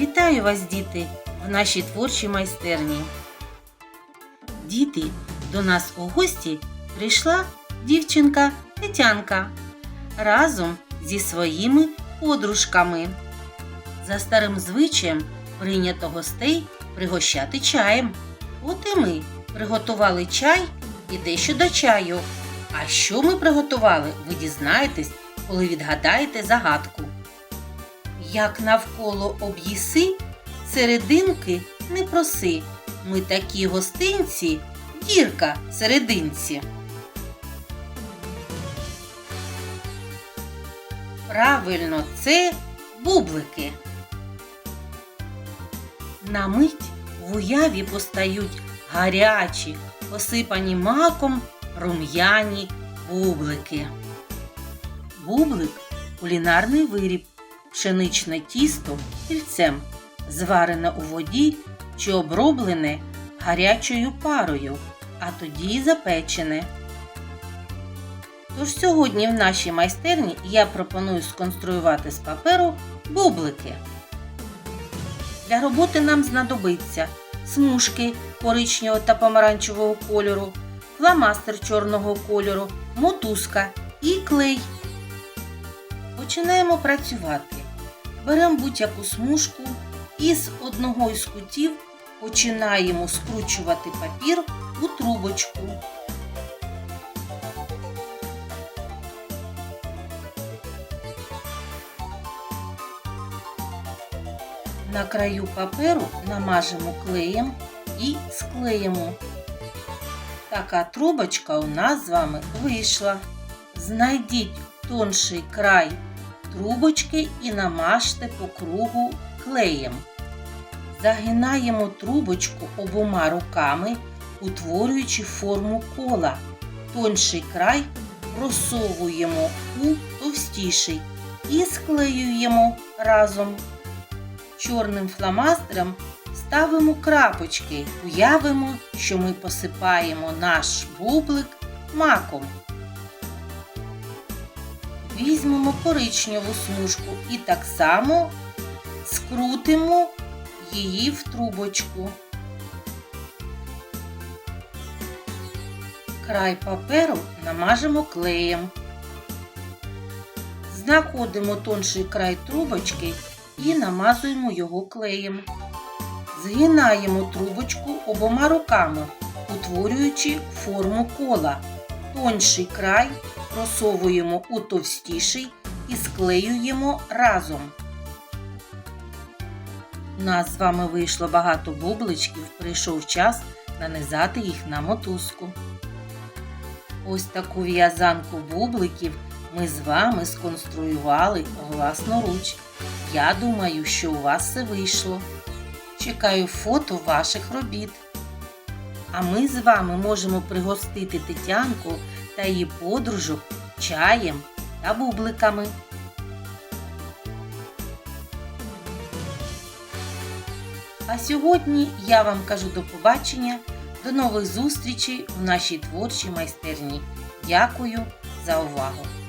Вітаю вас, діти, в нашій творчій майстерні. Діти, до нас у гості прийшла дівчинка Тетянка разом зі своїми подружками. За старим звичаєм прийнято гостей пригощати чаєм. От і ми приготували чай і дещо до чаю. А що ми приготували, ви дізнаєтесь, коли відгадаєте загадку. Як навколо об'їси, серединки не проси. Ми такі гостинці, дірка серединці. Правильно, це бублики. На мить в уяві постають гарячі, посипані маком рум'яні бублики. Бублик кулінарний виріб, пшеничне тісто тільцем, зварене у воді чи оброблене гарячою парою, а тоді запечене. Тож сьогодні в нашій майстерні я пропоную сконструювати з паперу бублики. Для роботи нам знадобиться смужки коричневого та помаранчевого кольору, фломастер чорного кольору, мотузка і клей. Починаємо працювати. Беремо будь-яку смужку і з одного із кутів починаємо скручувати папір у трубочку. На краю паперу намажемо клеєм і склеїмо. Така трубочка у нас з вами вийшла. Знайдіть тонший край трубочки і намажте по кругу клеєм. Загинаємо трубочку обома руками, утворюючи форму кола. Тонший край просовуємо у товстіший і склеюємо разом. Чорним фломастером ставимо крапочки, уявимо, що ми посипаємо наш бублик маком. Візьмемо коричневу смужку і так само скрутимо її в трубочку. Край паперу намажемо клеєм. Знаходимо тонший край трубочки і намазуємо його клеєм. Згинаємо трубочку обома руками, утворюючи форму кола. Тонший край просовуємо у товстіший і склеюємо разом. У нас з вами вийшло багато бубличків, прийшов час нанизати їх на мотузку. Ось таку в'язанку бубликів ми з вами сконструювали власноруч. Я думаю, що у вас все вийшло. Чекаю фото ваших робіт. А ми з вами можемо пригостити Тетянку та її подружок чаєм та бубликами. А сьогодні я вам кажу до побачення, до нових зустрічей в нашій творчій майстерні. Дякую за увагу!